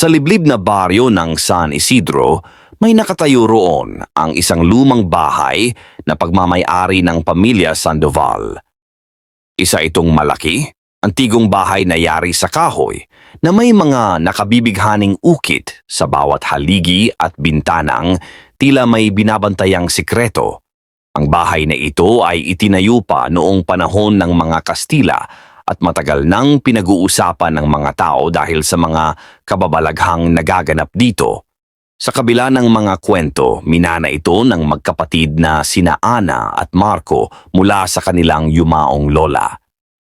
Sa liblib na baryo ng San Isidro, may nakatayo roon ang isang lumang bahay na pagmamayari ng pamilya Sandoval. Isa itong malaki, antigong bahay na yari sa kahoy na may mga nakabibighaning ukit sa bawat haligi at bintanang tila may binabantayang sikreto. Ang bahay na ito ay itinayo pa noong panahon ng mga Kastila at matagal nang pinag-uusapan ng mga tao dahil sa mga kababalaghang nagaganap dito. Sa kabila ng mga kwento, minana ito ng magkapatid na sina Ana at Marco mula sa kanilang yumaong lola.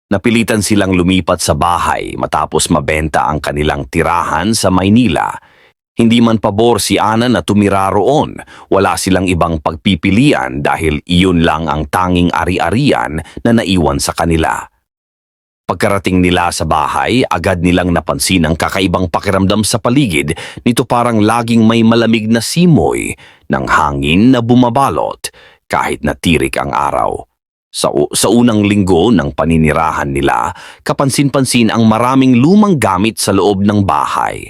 Napilitan silang lumipat sa bahay matapos mabenta ang kanilang tirahan sa Maynila. Hindi man pabor si Ana na tumira roon, wala silang ibang pagpipilian dahil iyon lang ang tanging ari-arian na naiwan sa kanila. Pagkarating nila sa bahay, agad nilang napansin ang kakaibang pakiramdam sa paligid nito parang laging may malamig na simoy ng hangin na bumabalot kahit na tirik ang araw. Sa, sa unang linggo ng paninirahan nila, kapansin-pansin ang maraming lumang gamit sa loob ng bahay.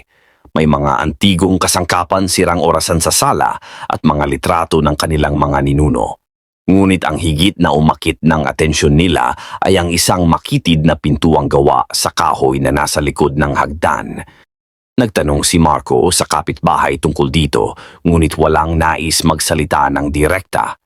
May mga antigong kasangkapan sirang orasan sa sala at mga litrato ng kanilang mga ninuno. Ngunit ang higit na umakit ng atensyon nila ay ang isang makitid na pintuang gawa sa kahoy na nasa likod ng hagdan. Nagtanong si Marco sa kapitbahay tungkol dito, ngunit walang nais magsalita ng direkta.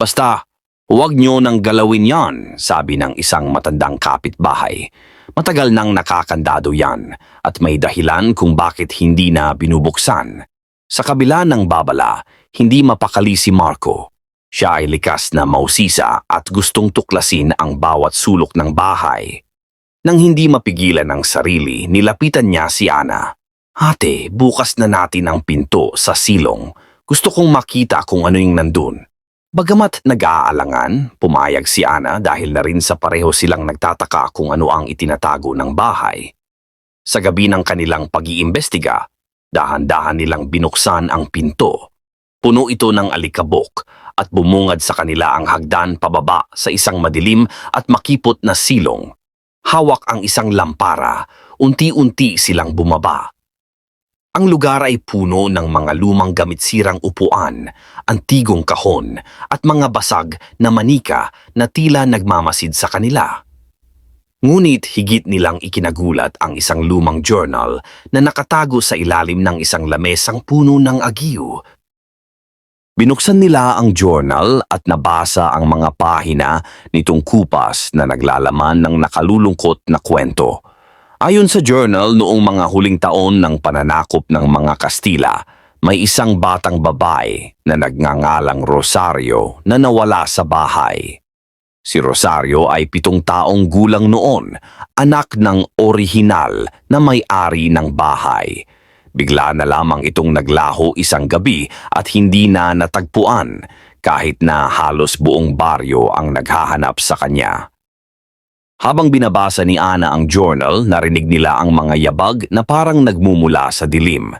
Basta, huwag nyo nang galawin yan, sabi ng isang matandang kapitbahay. Matagal nang nakakandado yan at may dahilan kung bakit hindi na binubuksan. Sa kabila ng babala, hindi mapakali si Marco. Siya ay likas na mausisa at gustong tuklasin ang bawat sulok ng bahay. Nang hindi mapigilan ng sarili, nilapitan niya si Ana. Ate, bukas na natin ang pinto sa silong. Gusto kong makita kung ano yung nandun. Bagamat nag-aalangan, pumayag si Ana dahil na rin sa pareho silang nagtataka kung ano ang itinatago ng bahay. Sa gabi ng kanilang pag-iimbestiga, dahan-dahan nilang binuksan ang pinto. Puno ito ng alikabok at bumungad sa kanila ang hagdan pababa sa isang madilim at makipot na silong. Hawak ang isang lampara, unti-unti silang bumaba. Ang lugar ay puno ng mga lumang gamit sirang upuan, antigong kahon at mga basag na manika na tila nagmamasid sa kanila. Ngunit higit nilang ikinagulat ang isang lumang journal na nakatago sa ilalim ng isang lamesang puno ng agiw Binuksan nila ang journal at nabasa ang mga pahina nitong kupas na naglalaman ng nakalulungkot na kwento. Ayon sa journal noong mga huling taon ng pananakop ng mga Kastila, may isang batang babae na nagngangalang Rosario na nawala sa bahay. Si Rosario ay pitong taong gulang noon, anak ng orihinal na may-ari ng bahay. Bigla na lamang itong naglaho isang gabi at hindi na natagpuan kahit na halos buong baryo ang naghahanap sa kanya. Habang binabasa ni Ana ang journal, narinig nila ang mga yabag na parang nagmumula sa dilim.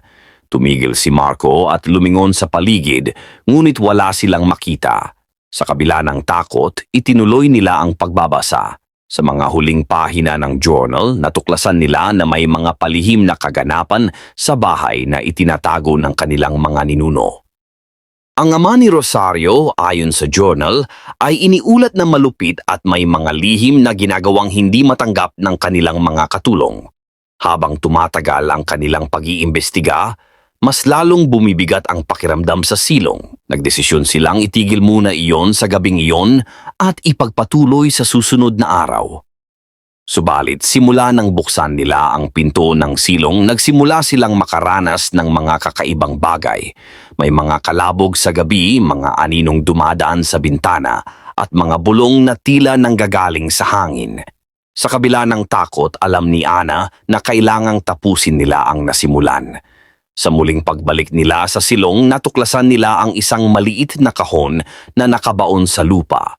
Tumigil si Marco at lumingon sa paligid, ngunit wala silang makita. Sa kabila ng takot, itinuloy nila ang pagbabasa. Sa mga huling pahina ng journal, natuklasan nila na may mga palihim na kaganapan sa bahay na itinatago ng kanilang mga ninuno. Ang ama ni Rosario, ayon sa journal, ay iniulat na malupit at may mga lihim na ginagawang hindi matanggap ng kanilang mga katulong. Habang tumatagal ang kanilang pag-iimbestiga, mas lalong bumibigat ang pakiramdam sa silong. Nagdesisyon silang itigil muna iyon sa gabing iyon at ipagpatuloy sa susunod na araw. Subalit simula nang buksan nila ang pinto ng silong, nagsimula silang makaranas ng mga kakaibang bagay. May mga kalabog sa gabi, mga aninong dumadaan sa bintana, at mga bulong na tila nanggagaling sa hangin. Sa kabila ng takot, alam ni Ana na kailangang tapusin nila ang nasimulan. Sa muling pagbalik nila sa silong, natuklasan nila ang isang maliit na kahon na nakabaon sa lupa.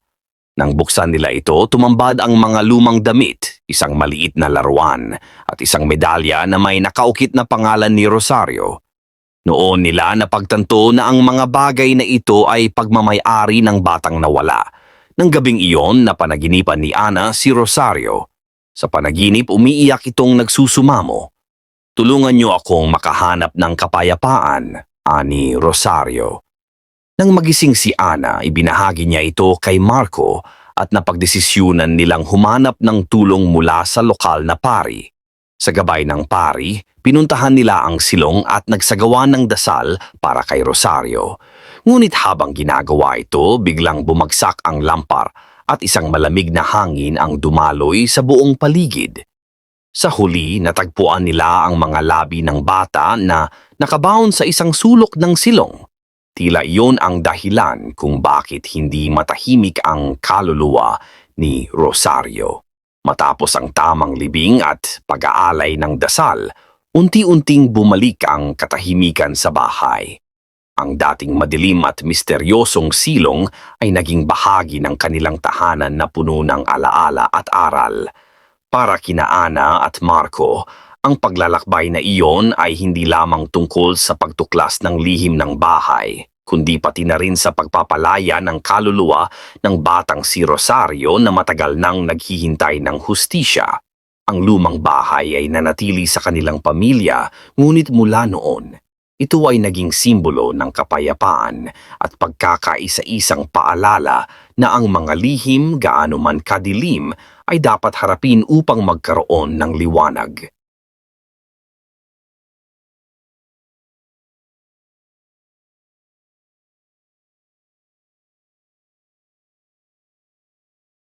Nang buksan nila ito, tumambad ang mga lumang damit, isang maliit na laruan, at isang medalya na may nakaukit na pangalan ni Rosario. Noon nila napagtanto na ang mga bagay na ito ay pagmamayari ng batang nawala. Nang gabing iyon, napanaginipan ni Ana si Rosario. Sa panaginip, umiiyak itong nagsusumamo. Tulungan niyo akong makahanap ng kapayapaan, ani Rosario. Nang magising si Ana, ibinahagi niya ito kay Marco at napagdesisyunan nilang humanap ng tulong mula sa lokal na pari. Sa gabay ng pari, pinuntahan nila ang silong at nagsagawa ng dasal para kay Rosario. Ngunit habang ginagawa ito, biglang bumagsak ang lampar at isang malamig na hangin ang dumaloy sa buong paligid. Sa huli, natagpuan nila ang mga labi ng bata na nakabaon sa isang sulok ng silong. Tila iyon ang dahilan kung bakit hindi matahimik ang kaluluwa ni Rosario. Matapos ang tamang libing at pag-aalay ng dasal, unti-unting bumalik ang katahimikan sa bahay. Ang dating madilim at misteryosong silong ay naging bahagi ng kanilang tahanan na puno ng alaala at aral. Para kina Ana at Marco, ang paglalakbay na iyon ay hindi lamang tungkol sa pagtuklas ng lihim ng bahay, kundi pati na rin sa pagpapalaya ng kaluluwa ng batang si Rosario na matagal nang naghihintay ng hustisya. Ang lumang bahay ay nanatili sa kanilang pamilya, ngunit mula noon, ito ay naging simbolo ng kapayapaan at pagkakaisa-isang paalala na ang mga lihim gaano man kadilim ay dapat harapin upang magkaroon ng liwanag.